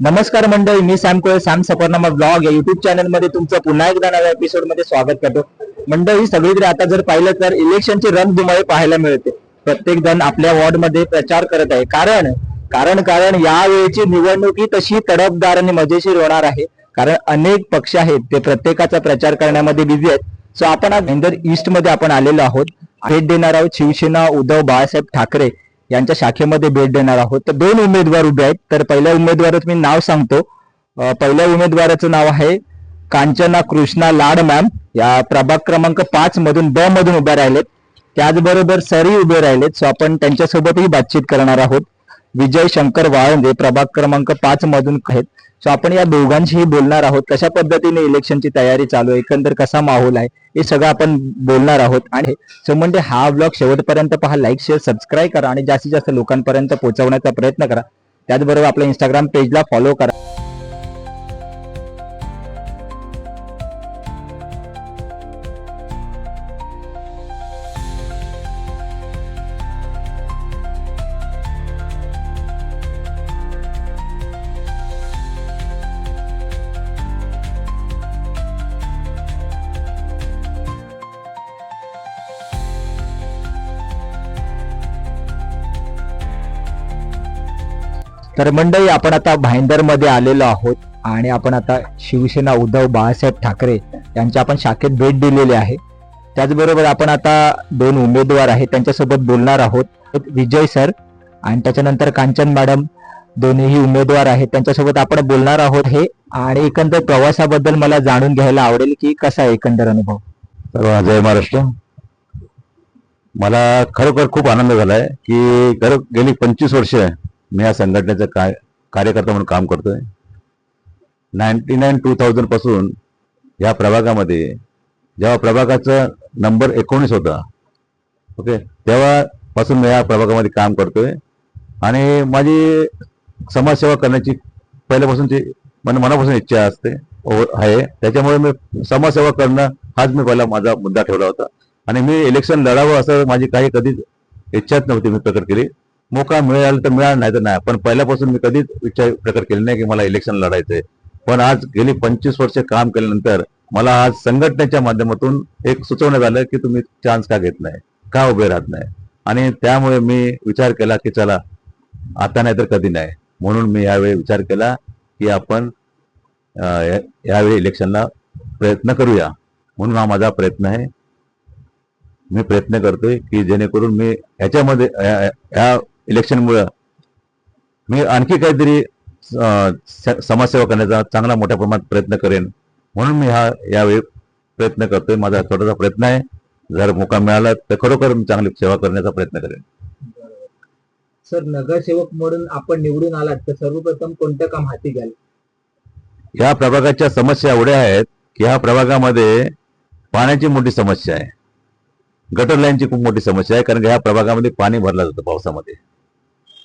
नमस्कार मंडळी मी Sam Kole Sam Safarnama blog या युट्यूब चॅनलमध्ये तुमचं पुन्हा एकदा नव्या एपिसोडमध्ये स्वागत करतो. मंडळी सगळीकडे आता जर पाहिलं तर इलेक्शनची रणधुमाळी पाहायला मिळते. प्रत्येक जण आपल्या वॉर्डमध्ये प्रचार करत आहे. कारण कारण कारण यावेळीची निवडणूक ही तशी तडफदार आणि मजेशीर होणार आहे. कारण अनेक पक्ष आहेत ते प्रत्येकाचा प्रचार करण्यामध्ये बिझी आहेत. सो आपण आज इंदर ईस्टमध्ये आपण आलेलो आहोत. भेट देणार आहोत. शिवसेना उद्धव बाळासाहेब ठाकरे यांच्या शाखेमध्ये भेट देणार आहोत. तर दोन उमेदवार उभे आहेत. तर पहिल्या उमेदवाराचं मी नाव सांगतो. पहिल्या उमेदवाराचं नाव आहे कांचना कृष्णा लाड मॅम. या प्रभाग क्रमांक पाच मधून ब मधून उभ्या राहिलेत. त्याचबरोबर सरी उभे राहिलेत. सो आपण त्यांच्यासोबतही बातचीत करणार आहोत. विजय शंकर वाळंदे प्रभाग क्रमांक पाच मधून आहेत. सो आपण या दोघांशीही बोलणार आहोत. कशा पद्धतीने इलेक्शनची तयारी चालू आहे? एकंदर कसा माहोल आहे? हे सगळं आपण बोलणार आहोत. आणि सो म्हणजे हा ब्लॉग शेवटपर्यंत पहा. लाईक शेअर सबस्क्राईब करा आणि जास्तीत जास्त लोकांपर्यंत पोहोचवण्याचा प्रयत्न करा. त्याचबरोबर आपल्या इंस्टाग्राम पेजला फॉलो करा. तर मंडळी आपण आता भाईंदरमध्ये आलेलो आहोत आणि आपण आता शिवसेना उद्धव बाळासाहेब ठाकरे यांच्या आपण शाखेत भेट दिलेली आहे. त्याचबरोबर आपण आता दोन उमेदवार आहेत त्यांच्यासोबत बोलणार आहोत. विजय सर आणि त्याच्यानंतर कांचन मॅडम दोन्हीही उमेदवार आहेत त्यांच्यासोबत आपण बोलणार आहोत हे. आणि एकंदर प्रवासाबद्दल मला जाणून घ्यायला आवडेल की कसा आहे एकंदर अनुभव? सर्व जय महाराष्ट्र. मला खरोखर खूप आनंद झालाय की खरं गेली पंचवीस वर्ष मी या संघटनेचं काय कार्यकर्ता म्हणून काम करतोय. नाईन्टी नाईन टू थाउजंडपासून या प्रभागामध्ये जेव्हा प्रभागाचा नंबर एकोणीस होता ओके तेव्हापासून मी या प्रभागामध्ये काम करतोय. आणि माझी समाजसेवा करण्याची पहिल्यापासूनची मन मनापासून इच्छा असते आहे. त्याच्यामुळे मी समाजसेवा करणं हाच मी पहिला माझा मुद्दा ठेवला होता. आणि मी इलेक्शन लढावं असं माझी काही कधीच इच्छाच नव्हती मी प्रकट केली. मोका मिळाला तर मिळाला नाही तर नाही. पण पहिल्यापासून मी कधीच इच्छा प्रकट केली नाही की मला इलेक्शन लढायचंय. पण आज गेली पंचवीस वर्ष काम केल्यानंतर मला आज संघटनेच्या माध्यमातून एक सुचवण्यात आलं की तुम्ही चान्स का घेत नाही का उभे राहत नाही? आणि त्यामुळे मी विचार केला की चला आता नाही तर कधी नाही. म्हणून मी यावेळी विचार केला की आपण यावेळी इलेक्शनला प्रयत्न करूया. म्हणून हा माझा प्रयत्न आहे. मी प्रयत्न करतोय की जेणेकरून मी ह्याच्यामध्ये या इलेक्शनमुळं. मी आणखी काहीतरी समाजसेवा करण्याचा चांगला मोठ्या प्रमाणात प्रयत्न करेन. म्हणून मी हा यावेळी प्रयत्न करतोय. माझा छोटासा प्रयत्न आहे. जर मोका मिळाला तर खरोखर मी चांगली सेवा करण्याचा प्रयत्न करेन. सर नगरसेवक म्हणून आपण निवडून आलात तर सर्वप्रथम कोणतं काम हाती घ्याल? या प्रभागाच्या समस्या एवढ्या आहेत की ह्या प्रभागामध्ये पाण्याची मोठी समस्या आहे. गटर लाईनची खूप मोठी समस्या आहे कारण की ह्या प्रभागामध्ये पाणी भरलं जातं पावसामध्ये.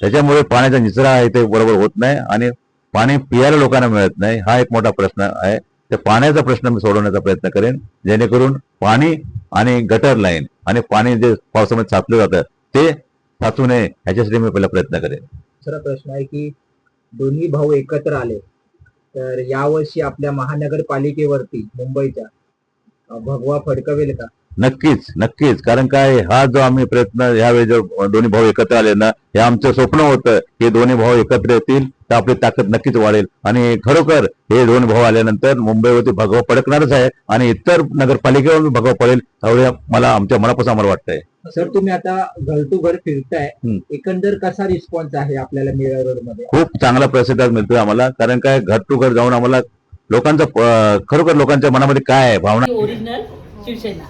त्याच्यामुळे पाण्याचा निचरा आहे ते बरोबर होत नाही आणि पाणी पियाला लोकांना मिळत नाही. हा एक मोठा प्रश्न आहे. त्या पाण्याचा प्रश्न मी सोडवण्याचा प्रयत्न करेन. जेणेकरून पाणी आणि गटर लाईन आणि पाणी जे पावसामध्ये साचलं जातं ते साचू नये ह्याच्यासाठी मी पहिला प्रयत्न करेन. दुसरा प्रश्न आहे की दोन्ही भाऊ एकत्र आले तर यावर्षी आपल्या महानगरपालिकेवरती मुंबईच्या भगवा फडकवेल का? नक्कीच नक्कीच. कारण काय हा जो आम्ही प्रयत्न यावेळी जर दोन्ही भाऊ एकत्र आले ना हे आमचं स्वप्न होतं की दोन्ही भाऊ एकत्र येतील तर आपली ताकद नक्कीच वाढेल. आणि खरोखर हे दोन भाऊ आल्यानंतर मुंबईवरती भगवा पडकणारच आहे आणि इतर नगरपालिकेवर भगवा पडेल एवढे मला आमच्या मनापासून आम्हाला वाटतंय. सर तुम्ही आता घर टू घर फिरताय. एकंदर कसा रिस्पॉन्स आहे आपल्याला मध्ये खूप चांगला प्रतिसाद मिळतोय आम्हाला. कारण काय घर टू घर जाऊन आम्हाला लोकांचं खरोखर लोकांच्या मनामध्ये काय आहे भावना? ओरिजिनल शिवसेना.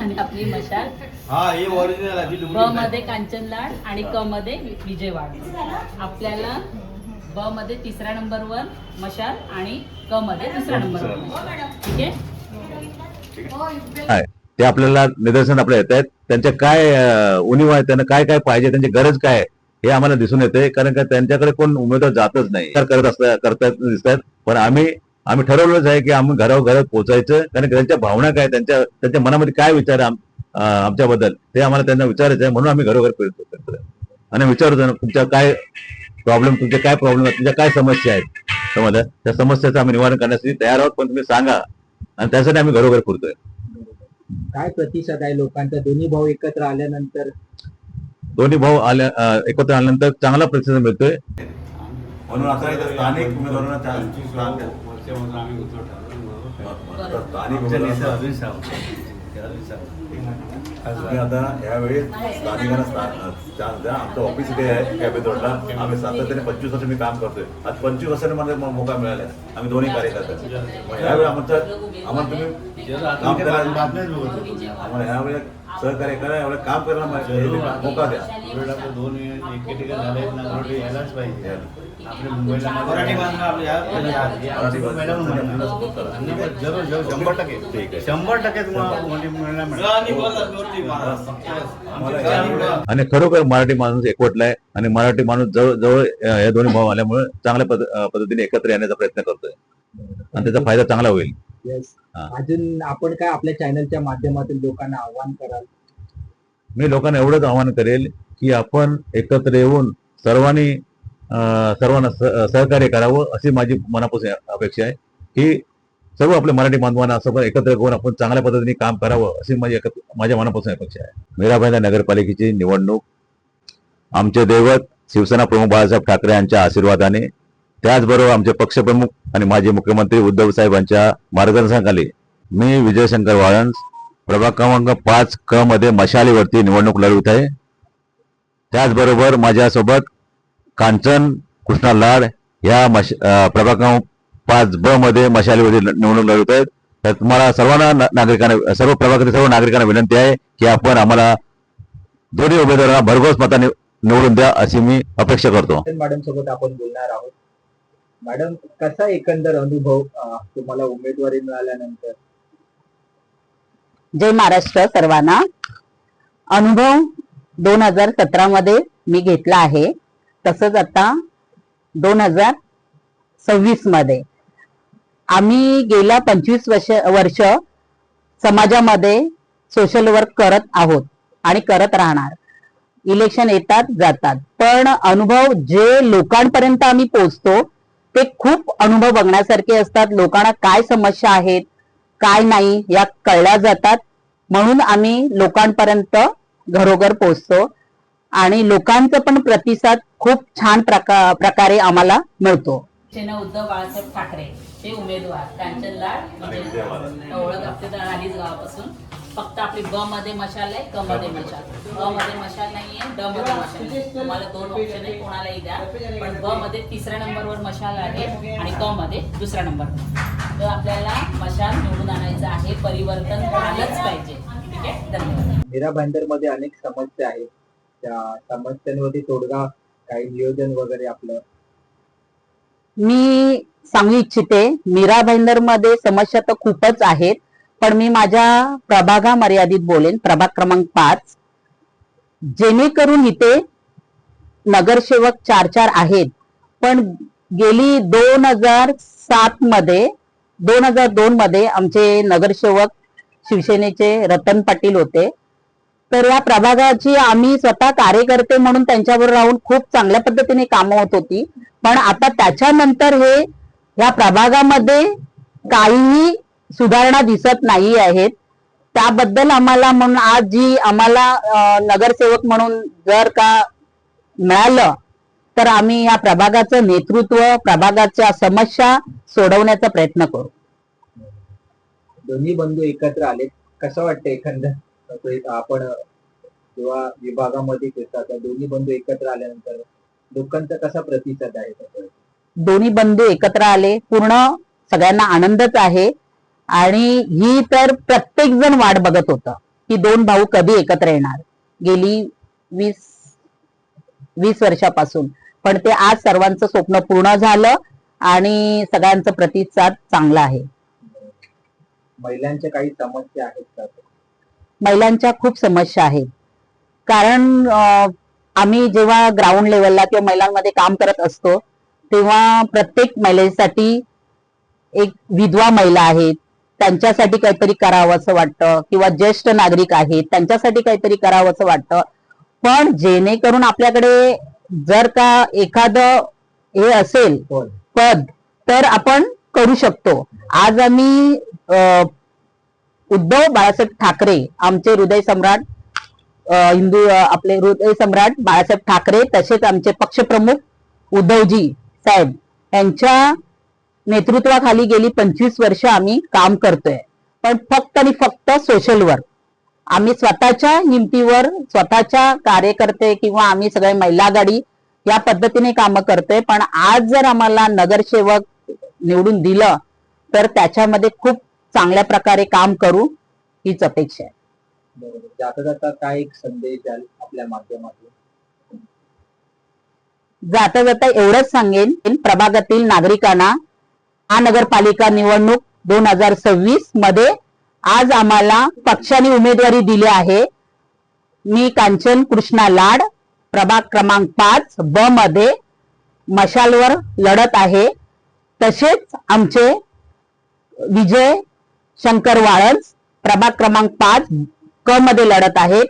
आणि आपली मशाल. हा हे ओरिजिनल आहे ती ब डुप्लिकेटमध्ये कांचन लाड आणि क मध्ये विजयवाड आपल्याला ब मध्ये तिसऱ्या नंबरवर मशाल आणि क मध्ये तिसऱ्या नंबरवर मशाल. ठीक आहे? आहे ते आपल्याला निदर्शन आपल्या येत आहेत. त्यांच्या काय अं, उणीव आहे त्यांना काय काय पाहिजे त्यांची गरज काय आहे हे आम्हाला दिसून येते. कारण का त्यांच्याकडे कोण उमेदवार जातच नाही. विचार करत असतात करतात दिसत आहेत पण आम्ही आम्ही ठरवलंच आहे की आम्ही घरावर घरात पोहोचायचं कारण की त्यांच्या भावना काय त्यांच्या त्यांच्या मनामध्ये काय विचार आमच्याबद्दल ते आम्हाला त्यांना विचारायचं आहे. म्हणून आम्ही घरोघर फिरतो आणि विचारतो ना तुमच्या काय प्रॉब्लेम तुमचे काय प्रॉब्लेम आहेत तुमच्या काय समस्या आहेत? समजलं त्या समस्याचं आम्ही निवारण करण्यासाठी तयार आहोत पण तुम्ही सांगा. आणि त्यासाठी आम्ही घरोघर फिरतोय. काय प्रतिसाद आहे लोकांचा? दोन्ही भाऊ एकत्र आल्यानंतर? दोन्ही भाऊ आल्या एकत्र आल्यानंतर चांगला प्रतिसाद मिळतोय. म्हणून आता स्थानिक उमेदवारांना वर्षापासून आम्ही सांगतो तुम्ही आता यावेळी स्थानिकांना चान्स द्या आमचं ऑफिस इथे आहे कॅबेत रोडला आम्ही सातत्याने पंचवीस वर्ष मी काम करतोय. आज पंचवीस वर्षाने मला मोका मिळाला आहे. आम्ही दोन्ही कार्यकर्ते. यावेळी आमचं आम्हाला तुम्ही. आम्हाला यावेळी सहकार्य करा यावेळी काम करायला मोका द्या दोन एके ठिकाणी झाले यायलाच पाहिजे. आपल्या मुंबईला मराठी आपल्या. जरूर जरूर शंभर टक्के. शंभर. आणि खरोखर मराठी माणूस एकवटलाय आणि मराठी माणूस जवळ जवळ या दोन्ही भाऊ आल्यामुळे चांगल्या पद्धतीने एकत्र येण्याचा प्रयत्न करतोय. आणि त्याचा फायदा चांगला होईल. येस हा. अजून आपण काय आपल्या चॅनलच्या माध्यमातून लोकांना आव्हान कराल? मी लोकांना एवढंच आवाहन करेल की आपण एकत्र येऊन सर्वांनी अं, सर्वांना स- सहकार्य करावं अशी माझी मनापासून अपेक्षा आहे. की सर्व आपल्या मराठी बांधवांना असं पण एकत्र करून आपण चांगल्या पद्धतीने काम करावं अशी माझी एकत्र माझ्या मनापासून अपेक्षा आहे. मीराबाईला नगरपालिकेची निवडणूक आमचे दैवत शिवसेना प्रमुख बाळासाहेब ठाकरे यांच्या आशीर्वादाने त्याचबरोबर आमचे पक्षप्रमुख आणि माजी मुख्यमंत्री उद्धव साहेबांच्या मार्गदर्शनाखाली मी विजयशंकर वाळंज प्रभाग क्रमांक पाच क मध्ये मशालीवरती निवडणूक लढवित आहे. त्याचबरोबर माझ्यासोबत कांचन कृष्णा लाड या मश प्रभाग क्रमांक पाच ब मध्ये मशालीवरती निवडणूक लढवत आहेत. तर तुम्हाला सर्वांना नागरिकांना सर्व प्रभागातील सर्व नागरिकांना विनंती आहे की आपण आम्हाला दोन्ही उमेदवारांना भरघोस मताने निवडून द्या अशी मी अपेक्षा करतो. मॅडम सोबत आपण बोलणार आहोत. मॅडम कसा एकंदर अनुभव तुम्हाला उमेदवारी मिळाल्यानंतर? जय महाराष्ट्र सर्वांना. अनुभव दोन हजार सतरा मध्ये मी घेतला आहे. तसंच आता दोन हजार सव्वीसमध्ये. आम्ही गेल्या पंचवीस वर्ष वर्ष समाजामध्ये सोशल वर्क करत आहोत आणि करत राहणार. इलेक्शन येतात जातात. पण अनुभव जे लोकांपर्यंत आम्ही पोहोचतो ते खूप अनुभव बघण्यासारखे असतात. लोकांना काय समस्या आहेत काय नाही या कळल्या जातात. म्हणून आम्ही लोकांपर्यंत घरोघर पोहोचतो. आणि लोकांचा पण प्रतिसाद खूप छान प्रका- प्रकारे आम्हाला मिळतो. उद्धव बाळासाहेब ठाकरे हे उमेदवार. कांचन लाड. ओळख आपली अडीच गावापासून. फक्त आपली ब मध्ये मशाल आहे क मध्ये मशाल. ब मध्ये मशाल नाहीये ड मध्ये मशाल आहे. तुम्हाला दोन ऑप्शन आहे कोणालाही द्या. पण ब मध्ये तिसऱ्या नंबरवर मशाल आहे आणि क मध्ये दुसऱ्या नंबर तर आपल्याला मशाल निवडून आणायचं आहे परिवर्तन झालंच पाहिजे. ठीक आहे? धन्यवाद. मीरा भाईंदरमध्ये अनेक समस्या आहेत. त्या समस्यांवरती तोडगा काही नियोजन वगैरे आपलं? मी सांगू इच्छिते मीरा भाईंदरमध्ये समस्या तर खूपच आहेत. पण मी माझ्या प्रभागा मर्यादित बोलेन प्रभाग क्रमांक पाच. जेणेकरून इथे नगरसेवक चार चार आहेत पण गेली दोन हजार सात मध्ये दोन हजार दोन मध्ये आमचे नगरसेवक शिवसेनेचे रतन पाटील होते. तर या प्रभागाची आम्ही स्वतः कार्यकर्ते म्हणून त्यांच्यावर राहून खूप चांगल्या पद्धतीने कामं होत होती. पण आता त्याच्यानंतर हे या प्रभागामध्ये काहीही सुधारणा दिसत नाही आहेत. त्याबद्दल आम्हाला म्हणून आज जी आम्हाला नगरसेवक म्हणून जर का मिळालं तर आम्ही या प्रभागाचं नेतृत्व प्रभागाच्या समस्या सोडवण्याचा प्रयत्न करू. दोन्ही बंधू एकत्र आले कसं वाटतं एखादं? असं एक आपण जेव्हा विभागामध्ये दोन्ही बंधू एकत्र आल्यानंतर लोकांचा कसा प्रतिसाद आहे? दोन्ही बंधू एकत्र आले. पूर्ण सगळ्यांना आनंदच आहे. आणि ही तर प्रत्येक जण वाट बघत होतं की दोन भाऊ कधी एकत्र येणार? गेली वीस वीस वर्षापासून. पण ते आज सर्वांचं स्वप्न पूर्ण झालं आणि सगळ्यांचा प्रतिसाद चांगला आहे. महिलांच्या काही समस्या आहेत का? महिलांच्या खूप समस्या आहेत. कारण आम्ही जेव्हा ग्राउंड लेवलला किंवा महिलांमध्ये काम करत असतो तेव्हा प्रत्येक महिलेसाठी एक विधवा महिला आहेत त्यांच्यासाठी काहीतरी करावं असं वाटतं किंवा ज्येष्ठ नागरिक आहेत त्यांच्यासाठी काहीतरी करावं असं वाटतं पण जेणेकरून आपल्याकडे जर का एखादं हे असेल. पद तर आपण करू शकतो आज आम्ही उद्धव बाळासाहेब ठाकरे आमचे हृदय सम्राट हिंदू आपले हृदय सम्राट बाळासाहेब ठाकरे तसेच आमचे पक्षप्रमुख उद्धवजी साहेब यांच्या नेतृत्वाखाली गेली पंचवीस वर्ष आम्ही काम करतोय. पण फक्त आणि फक्त सोशल वर्क आम्ही स्वतःच्या हिमतीवर स्वतःच्या कार्यकर्ते किंवा आम्ही सगळे महिला आघाडी या पद्धतीने कामं करतोय. पण आज जर आम्हाला नगरसेवक निवडून दिलं तर त्याच्यामध्ये खूप चांगल्या प्रकारे काम करू हीच अपेक्षा आहे. जाता जाता काय एक संदेश द्याल आपल्या माध्यमातून? जाता जाता एवढंच सांगेन प्रभागातील नागरिकांना महानगरपालिका निवडणूक दोन हजार सव्वीसमध्ये आज आम्हाला पक्षाने उमेदवारी दिली आहे. मी कांचन कृष्णा लाड प्रभाग क्रमांक पाच ब मध्ये मशालवर लढत आहे. तसेच आमचे विजय शंकर वाळज प्रभाग क्रमांक पाच क मध्ये लढत आहेत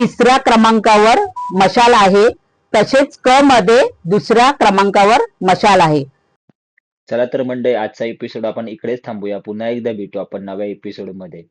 तिसऱ्या क्रमांकावर मशाल आहे. तसेच क मध्ये दुसऱ्या क्रमांकावर मशाल आहे. चला तर मंडळी आजचा एपिसोड आपण इकडेच थांबूया. पुन्हा एकदा भेटू आपण नव्या एपिसोडमध्ये